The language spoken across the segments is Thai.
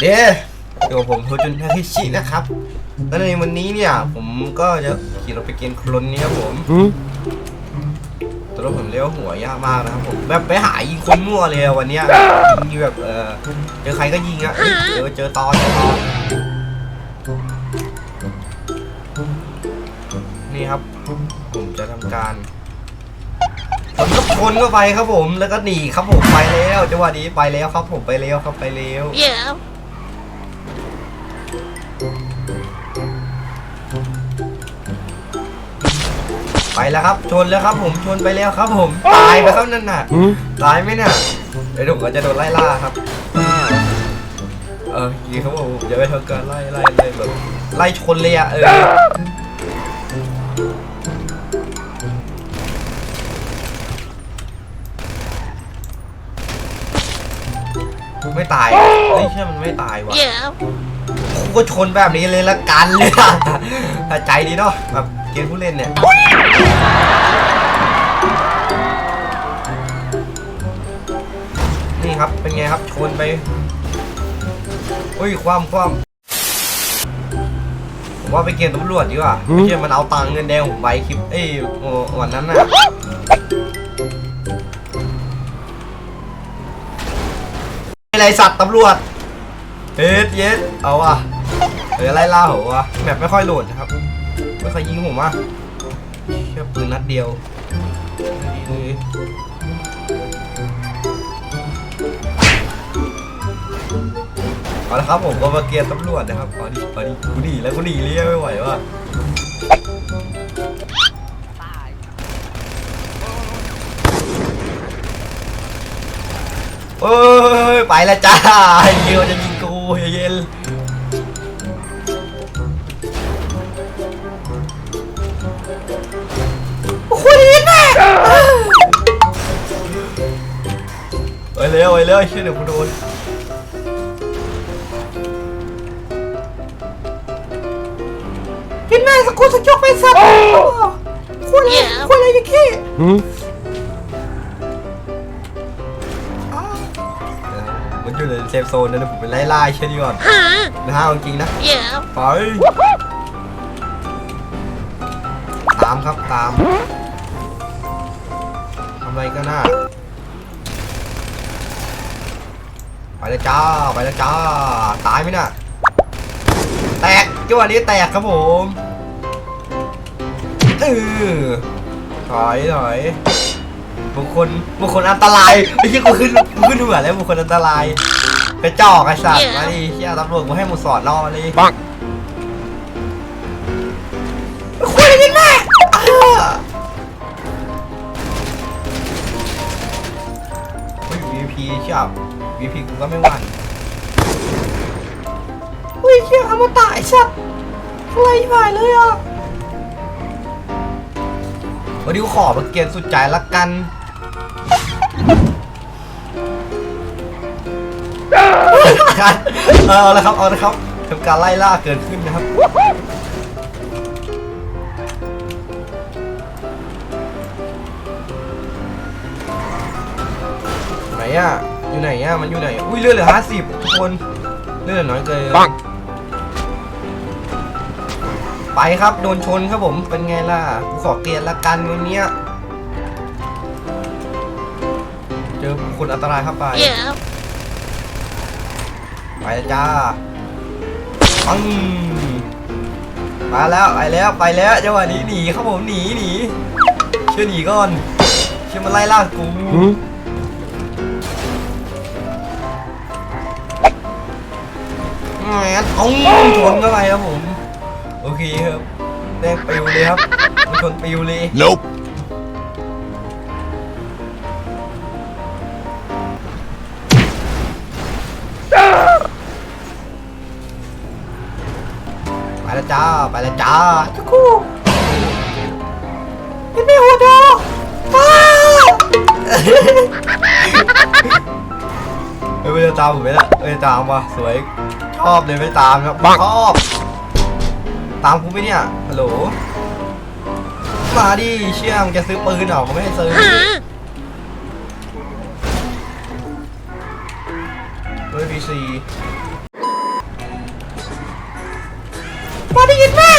เดี๋ยวเดี๋ยวผมโทจุนทาคิชินะครับ แล้วในวันนี้เนี่ยผมก็จะขี่รถไปเกณฑ์โคลนนี้ครับผมตัวรถผมเลี้ยวหัวยากมากนะครับผมแบบไปหายิงคนมั่วเลยอะวันเนี้ยยิงแบบเออเจอใครก็ยิงอะเอ้ยเจอเจอตอนเจอตอนนี่ครับผมจะทำการผมก็ชนเข้าไปครับผม แล้วก็หนีครับผมไปแล้วจังหวะนี้ไปแล้วครับผมไปแล้วครับไปแล้ว Yeah. ไปแล้วครับ ชนแล้วครับ ผมชนไปแล้วครับผมตายไปครับนั่นน่ะตายไหมเนี่ยเดี๋ยวผมก็จะโดนไล่ล่าครับเออยิงเขาบอกอย่าไปทำการไล่ไล่ไล่แบบไล่ชนเลยอะเออไม่ตายเฮ้ยเชื่อมันไม่ตายว่ะ Yeah. กู ก็ชนแบบนี้เลยละกันเลยอะถ้าใจดีเนาะแบบเกมผู้เล่นเนี่ยนี่ครับเป็นไงครับชนไปอุ้ยความความผมว่าไปเกณฑ์ตำรวจดีกว่าไม่ใช่มันเอาตังค์เงินแดงผมไปคลิปเอ้ยโอ้วันนั้นน่ะอะไรสัตว์ตำรวจเฮ็ดเย็ดเอาว่ะ เออไล่ล่าหรอวแมปไม่ค่อยโหลดนะครับ ไม่ค่อยยิงผมอะแค่ปืนนัดเดียวเลยเอาละครับผมก็มาเกียร์ตำรวจนะครับเอดิเอดิกูดีแล้วกูดีเรียไม่ไหวว่ะเอ้ยไปละจ้าเยียวจะยิงกูเย็น ร็วไปเร็วเชื่อเดี๋ยวกูโดนเห็นไหมสกุลสจกไปสัตว์คุณอะไรคุณอะไรอย่างงี้มันอยู่ในเซฟโซนนะเดี๋ยวผมไปไล่ล่าเช่นนี้ก่อน Huh? นะฮะเอาจริงนะ Yeah. ไปตามครับตามทำอะไรก็น่า ไปแล้วจ้า ไปแล้วจ้า ตายไหมน่ะ แตกจังหวะนี้แตกครับผมเออถอยถอยบุคคลบุคคลอันตรายไอ้ที่กูขึ้นกูขึ้นหัวแล้วบุคคลอันตรายกระจอกไอ้สัตว์มาดิเชี่ยตำรวจกูให้หมดสอดรอมาเลยปัง VP กูก็ไม่หวั่นเฮ้ยเชี่ยเอามาตายสัตว์อะไรไปเลยอะวันนี้กูขอมาเกียนสุดใจละกันเอาละครับ เอาละครับทำการไล่ล่าเกิดขึ้นนะครับไหนอะ อยู่ไหนอะมันอยู่ไหน อุ้ยเลือดเหลือห้าสิบทุกคนเลือดเหลือน้อยเกินปังไปครับโดนชนครับผมเป็นไงล่ะกูขอเกลียนละกันวันเนี้ยเจอคนอันตรายเข้าไป Yeah. ไปแล้วจ้าปังมาแล้วไปแล้วไปแล้วจังหวะนี้หนีครับผมหนีหนีเชื่อหนีก่อนเชื่อมาไล่ล่ากู แหมต้องชนเข้าไปครับผม โอเคครับแดงปิวเลยครับชนปิวเลย Nope. ไปแล้วจ้า ไปแล้วจ้าทุกคู่เป็นไม่หัวดอป้าเฮ้ยไม่จะตามผมไหมล่ะไม่จะตามว่ะสวย ชอบเลยไม่ตามครับชอบตามกูไปเนี่ยฮัลโหลมาดิเชี่ยมแกซื้อปืนเหรอเขาไม่ให้ซื้อเฮ้ยพีซีมาด้ยินแม่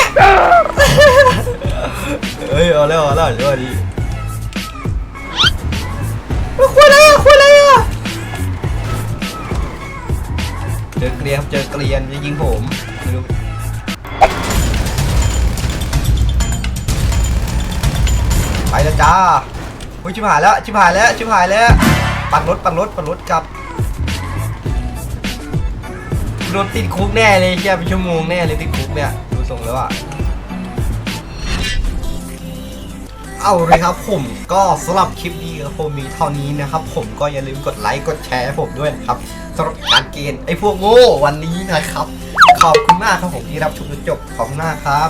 เฮ้ยเอาแล้วเอาแล้วเดี๋ยวดิมาคุยอ เจอเกลียนครับเจอเกลียนจะยิงผมไม่รู้ไปแล้วจ้าอุ้ยชิบหายแล้วชิบหายแล้วชิบหายแล้วปักรถปักรถปักรถกลับโดนติดคุกแน่เลยแค่เป็นชั่วโมงแน่เลยติดคุกเนี่ยดูทรงแล้วอะเอาเลยครับผมก็สำหรับคลิปนี้ครับผมมีเท่านี้นะครับ ผมก็อย่าลืมกดไลค์กดแชร์ผมด้วยนะครับ สำหรับการเกณฑ์ไอ้พวกโง่วันนี้นะครับ ขอบคุณมากครับผมที่รับชมจนจบขอบคุณมากครับ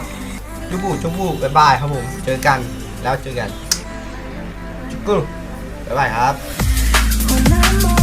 จุบูจุบูบ๊ายบายครับผมเจอกันแล้วเจอกันจุกุบ๊ายบายครับ